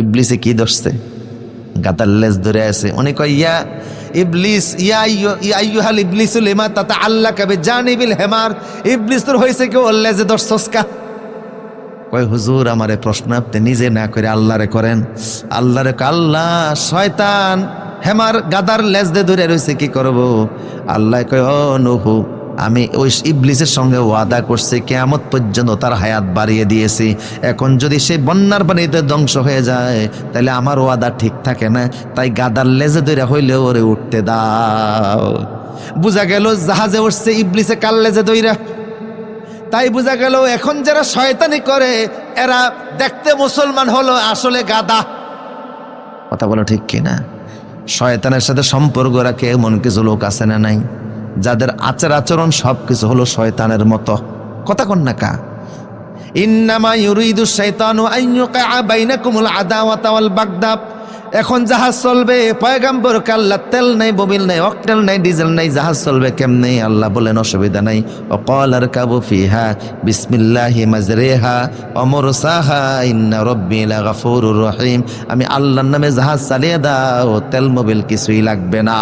ইবলিসে কি ধরছে? গাতার লেজ ধরে আছে। উনি কয়, ইয়া ইবলিস, ইয়া ইয়া আইয়ুহাল ইবলিসুল লিমা তাতা আল্লাহ কাবে জানিবিল হেমার? ইবলিস তোর হয়েছে কি, ওর লেজে ধরছস কা? কয়, হুজুর, আমারে প্রশ্ন আপনি নিজে না করে আল্লাহরে করেন। আল্লাহরে আল্লাহ, শয়তান, হেমার গাদার লেজ দিয়ে ধরে রয়েছে কি করব? আল্লাহ কয়, ও নহু আমি ওই ইবলিসের সঙ্গে ওয়াদা করছি, কেয়ামত পর্যন্ত তার হায়াত বাড়িয়ে দিয়েছি। এখন যদি সে বন্যার পানিতে ধ্বংস হয়ে যায়, তাহলে আমার ওয়াদা ঠিক থাকে না। তাই গাদার লেজে ধরে হইলে ওরে উঠতে দাও। বুঝা গেল জাহাজে উঠছে ইবলিসে কাল লেজে দইরা তাই বোঝা গেল এখন যারা শয়তানি করে, এরা দেখতে মুসলমান হলো আসলে গাদা। কথা বলো ঠিক কিনা? শয়তানের সাথে সম্পর্ক রাখে এমন কিছু লোক আছে না নাই? যাদের আচার আচরণ সব কিছু হলো শয়তানের মতো। কথা কন না কা। ইন্নামা ইউরিদু শাইতানু আইয়ুকা বাইনাকুমুল আদাওয়াতা ওয়াল বাগদাব এখন জাহাজ চলবে, পয়গাম্বর কাল্লা তেল নাই, ববিল নাই, অকটেল নাই, ডিজেল নাই জাহাজ চলবে কেমনে আল্লাহ বলেন অসুবিধা নাই। অকল আর কাবু ফিহা বিসমিল্লাহি মাজরেহা অমরসাহা ইন্না রব্বি লাগাফুরুর রহিম। আমি আল্লাহর নামে জাহাজ চালিয়ে দাও, তেল, মোবিল কিছুই লাগবে না।